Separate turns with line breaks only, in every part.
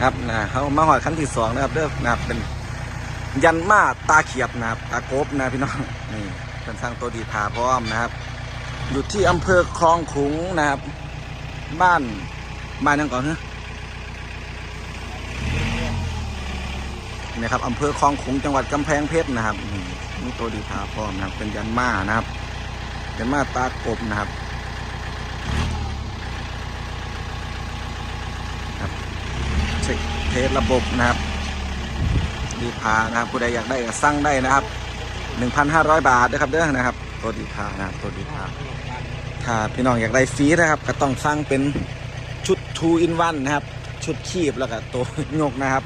ครับนะเขามาหอดขั้นที่สองนะครับเด้อนะครับเป็นยันมาตาเขียบนะครับตากบนะพี่น้องนี่เป็นสร้างตัวดีทาพร้อมนะครับ อยู่ที่อำเภอคลองขุงนะครับ บ้านบ้านยังก่อนฮะนี่ครับอำเภอคลองขุงจังหวัดกำแพงเพชรนะครับนี่ตัวดีทาพร้อมนะครับ เป็นยันมานะครับยันมาตากบนะครับ ช็คเทสระบบนะครับดีพานะครับผู้ใดอยากได้ก็สั่งได้นะครับ 1,500 บาทนะครับเด้อนะครับ ตัวดีพานะครับตัวดีพาถ้าพี่น้องอยากได้ฟรีนะครับก็ต้องสั่งเป็นชุด2 in 1นะครับ ชุดคีบแล้วก็ตัวยกนะครับ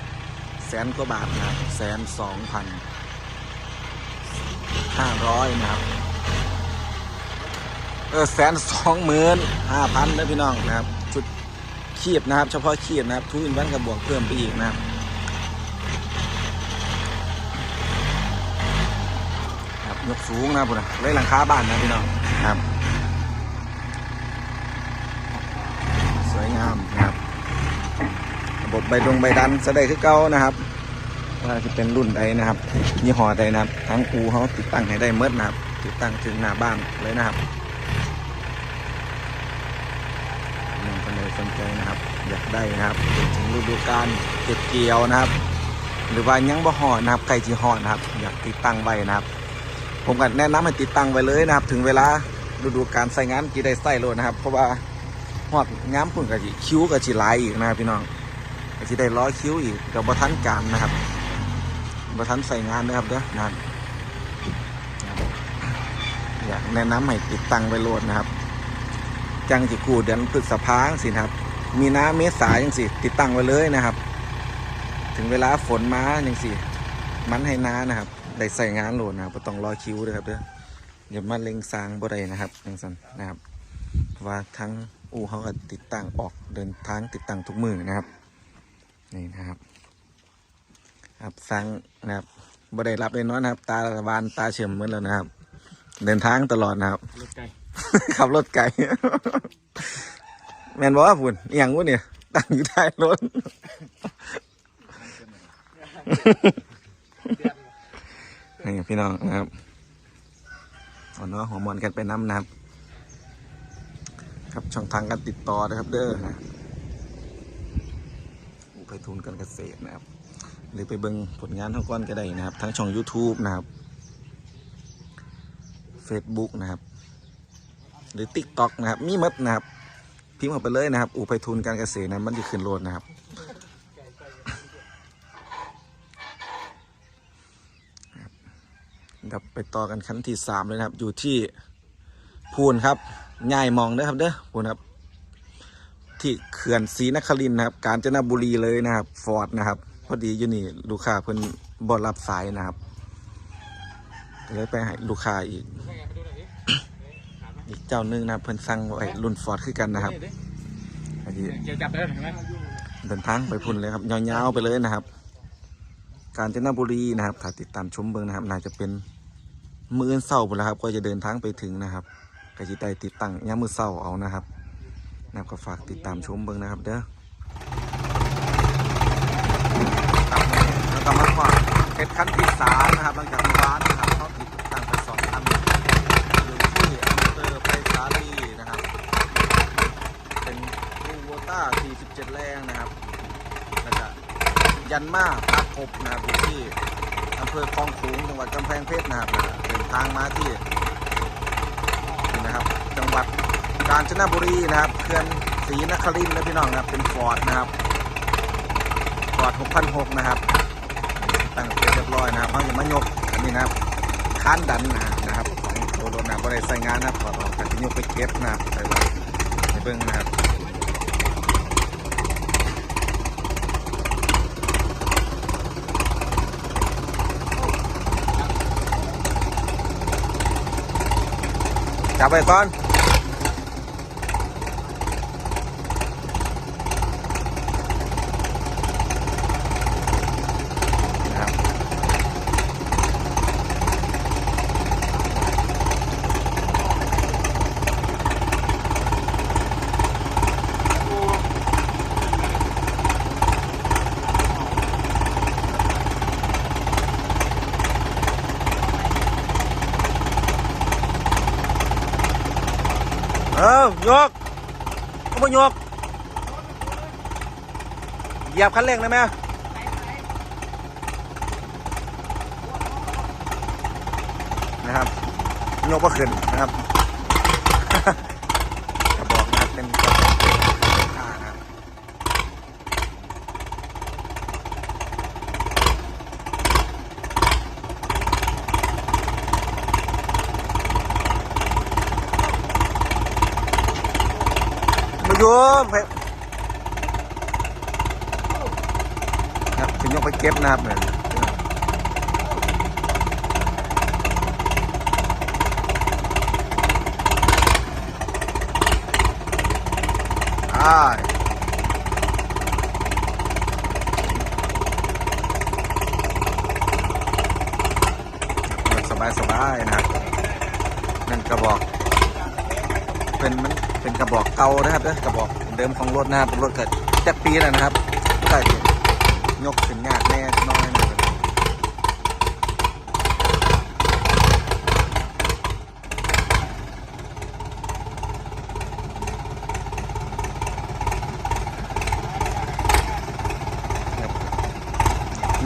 แสนกว่าบาทนะครับแสนสองพันห้าร้อยนะครับเออแสนสองหมื่นห้าพันนะพี่น้องนะครับ ชุดขีบนะครับ เฉพาะขีบนะครับทุกอินวันกับบวกเพิ่มไปอีกนะครับครับยกสูงนะพุ่นนะเลยหลังคาบ้านนะพี่น้องครับ สวยงามนะครับ ระบบใบดงใบดันจะได้คือเก่านะครับว่าจะเป็นรุ่นใดนะครับยี่ห้อใดนะครับทั้งอูเขาติดตั้งให้ได้เมดนะครับ ติดตั้งถึงหน้าบ้านเลยนะครับ น้องคนใด สนใจนะครับ อยากได้นะครับถึงฤดูกาลเก็บเกี่ยวนะครับ หรือว่ายังบ่หอนะครับไก่จีหอนะครับ อยากติดตั้งไว้นะครับ ผมก็แนะนำให้ติดตั้งไว้เลยนะครับ ถึงเวลาฤดูกาลใส่งานกี่ได้ใส่โลดนะครับ เพราะว่าหอดง้ามพุ่นกับคิ้วกับจีลายอีกนะครับพี่น้องก็จะได้ร้อยคิ้วอีกกับบทันการนะครับบทันใส่งานนะครับเด้อนะครับอยากแนะนำให้ติดตั้งไว้โลดนะครับ จังสิกูเดือนพฤษภาสิครับ มีน้ำเมษาจังสิติดตั้งไว้เลยนะครับ ถึงเวลาฝนมาจังสิมันให้น้านะครับ ได้ใส่งานโหลดนะครับต้องรอคิวเลยครับเด้ออย่ามาเล็งสร้างบ่ได้นะครับจังสันนะครับว่าทั้งอู่เขาก็ติดตั้งออกเดินทางติดตั้งทุกมือนะครับนี่นะครับครับสร้างนะครับบ่ได้รับเลยเนาะนะครับ ตาบานตาเฉียมหมดแล้วนะครับ เดินทางตลอดนะครับ
รถไก่
ขับรถไกลแมนบอกว่าฝุ่นอย่างวะเนี่ยตั้งอยู่ท้รถนี่พี่น้องนะครับเอาเนาะหัวมอนกันไปน้ำนะครับ ครับช่องทางการติดต่อนะครับ เด้อนะอุไปทุนการเกษตรนะครับ หรือไปเบิ่งผลงานเท่าก้อนก็ได้นะครับ ทั้งช่อง YouTube นะครับ Facebook นะครับ หรือ Tik t o อกนะครับ มีหมดนะครับพิมพ์ออกไปเลยนะครับ อูไปทุนการเกษตรนะมันจะขึ้นโหลดนะครับครับไปต่อกันขั้นที่สามเลยนะครับ อยู่ที่พูนครับง่ายมองเด้อครับเด้อพูนครับ ที่เขื่อนศรีนครินทร์นะครับ กาญจนบุรีเลยนะครับ ฟอร์ดนะครับ พอดีอยู่นี่ลูกค้าเพิ่นบอรับสายนะครับเลยไปให้ลูกค้าอีก จ้าหนึงนะครับเพิ่นสั่งไว้รุ่นฟอร์ดคือกันนะครับอันนี้
เกี่ยวจับได้เห็นไหม
เดินทางไปพุ่นเลยครับยาวๆไปเลยนะครับ กาญจนบุรีนะครับถ้าติดตามชมเบิงนะครับน่าจะเป็นมืออนเศร้าพุ่นแล้วครับ ก็จะเดินทางไปถึงนะครับก็จะได้ติดตั้งย่ามมือเศร้าเอานะครับนะครับก็ฝากติดตามชมเบิงนะครับ เด้อครับแล้วก็มาขวาเพชรขั้นที่สามนะครับหลังจากมีร้านนะครับเขาติดตั้งไปสองคันอยู่ที่อำเภอไผ่สาลีนะครับ เป็นคูโว ต้า 47 แรงนะครับแล้วก็ยันมาตากบนะครับอยู่ที่อำเภอคลองขลุงจังหวัดกำแพงเพชรนะครับเดินทางมาที่นี่นะครับจังหวัดกาญจนบุรีนะครับเขื่อนศรีนครินทร์นะพี่น้องนะครับเป็นฟอร์ดนะครับฟอร์ด6,600นะครับตั้งเสร็จเรียบร้อยนะครับเขาจะมายกอันนี้นะครับค้านดันนะครับของตัวรถนะครับริษัทใส่งานนะครับถอดออกแต่ยกไปเก็บนะครับไปไว้ในเบื้องนะครับ จับไปก่อน ยกเอาไปยกเหยียบคันเร่งได้ไหมนะครับยกก็ขึ้นนะครับ กระบอกนะครับเป็นกระบอกข้านะครับ มาโยมไปครับถึงยกไปเก็บนะครับเนี่ยอ่าสบายสบายๆนะครับนั่นกระบอก เป็นมันเป็นกระบอกเก่านะครับเด้อกระบอกเดิมของรถนะครับรถเกิดเจ็ดปีแล้วนะครับก็จะยกขึ้นยากแน่น้อยนะครับ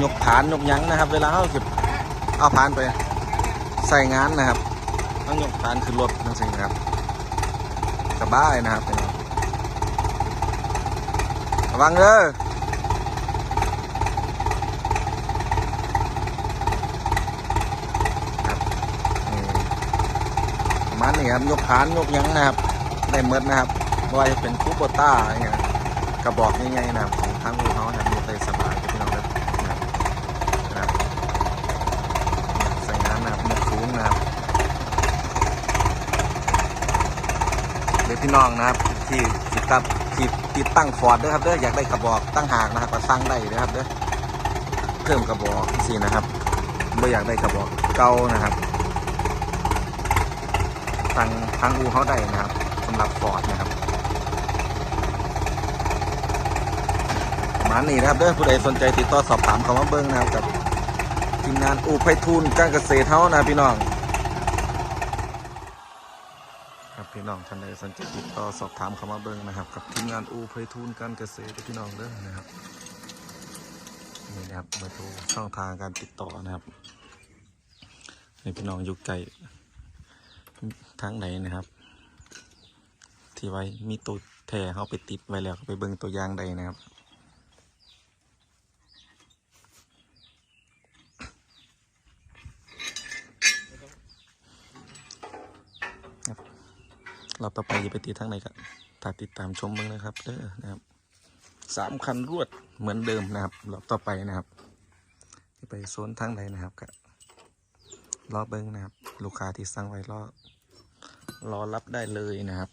ยกฐานยกยั้งนะครับ เวลาเขาสิบเอาผานไปใส่งานนะครับต้องยกฐานขึ้นรถนั่นสินะครับ สบายนะครับระวังเด้อครับนี่ครับยกขานยกยั้งนะครับได้เมดนะครับว่าจะเป็นคูโบต้าอะไรเงี้ยกระบอกง่ายๆนะครับของทางอูเขานะครับยกได้สบายพี่น้องเลยนะครับนะครับใส่งานนะครับยกสูงนะครับ หรือ พี่น้องนะครับ ที่ติดตั้งที่ติดตั้งฟอร์ดด้วยครับเด้ออยากได้กระบอกตั้งหากนะครับก็สั่งได้นะครับเด้อเพิ่มกระบอกสินะครับไม่อยากได้กระบอกเก่านะครับสั่งทางอูเขาได้นะครับสำหรับฟอร์ดนะครับมาณนี้นะครับเด้อผู้ใดสนใจติดต่อสอบถามเขามาเบิ้งนะครับกับทีมงานอูไพฑูรย์การเกษตรเท่านะพี่น้อง ครับพี่ น้องท่านใดสนใจติดต่อสอบถามเข้ามาเบิ้งนะครับ กับทีมงานอูไพฑูรย์การเกษตรพี่น้องเด้อนะครับนี่นะครับเบอร์โทรช่องทางการติดต่อนะครับในพี่น้องอยู่ไก่ทางไหนนะครับ ที่ไว้มีตัวแทรเขาไปติดไว้แล้วไปเบิ้งตัวอย่างใดนะครับ รอบต่อไปจะไปตีทางไหนกับถ้าติดตามชมเบิ้งนะครับเด้อนะครับสามคันรวดเหมือนเดิมนะครับรอบต่อไปนะครับจะไปโซนทางไหนนะครับก็รอเบิ้งนะครับ ลูกค้าที่สั่งไว้รอรอรับได้เลยนะครั
บ